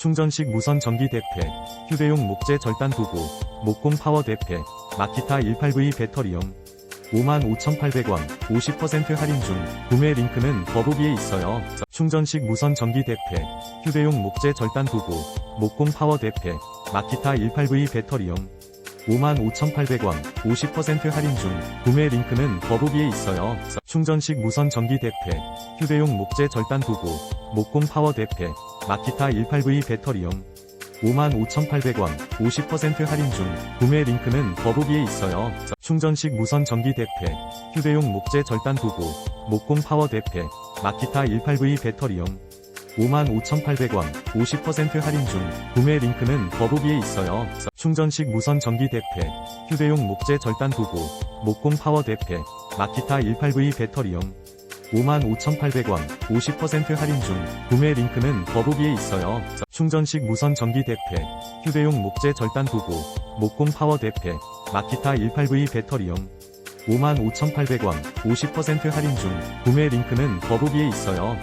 충전식 무선 전기 대패, 휴대용 목재 절단 도구, 목공 파워 대패, 마키타 18V 배터리용 55,800원 50% 할인 중 구매 링크는 더보기에 있어요. 충전식 무선 전기 대패, 휴대용 목재 절단 도구, 목공 파워 대패, 마키타 18V 배터리용 55,800원 50% 할인 중 구매 링크는 더보기에 있어요. 충전식 무선 전기 대패, 휴대용 목재 절단 도구, 목공 파워 대패, 마키타 18V 배터리용 55,800원 50% 할인 중 구매 링크는 더보기에 있어요. 충전식 무선 전기 대패, 휴대용 목재 절단 도구, 목공 파워 대패, 마키타 18V 배터리용 55,800원 50% 할인 중 구매 링크는 더보기에 있어요. 충전식 무선 전기 대패, 휴대용 목재 절단 도구, 목공 파워 대패, 마키타 18V 배터리용 55,800원 50% 할인 중 구매 링크는 더보기에 있어요. 충전식 무선 전기 대패, 휴대용 목재 절단 도구, 목공 파워 대패, 마키타 18V 배터리용 55,800원 50% 할인 중 구매 링크는 더보기에 있어요.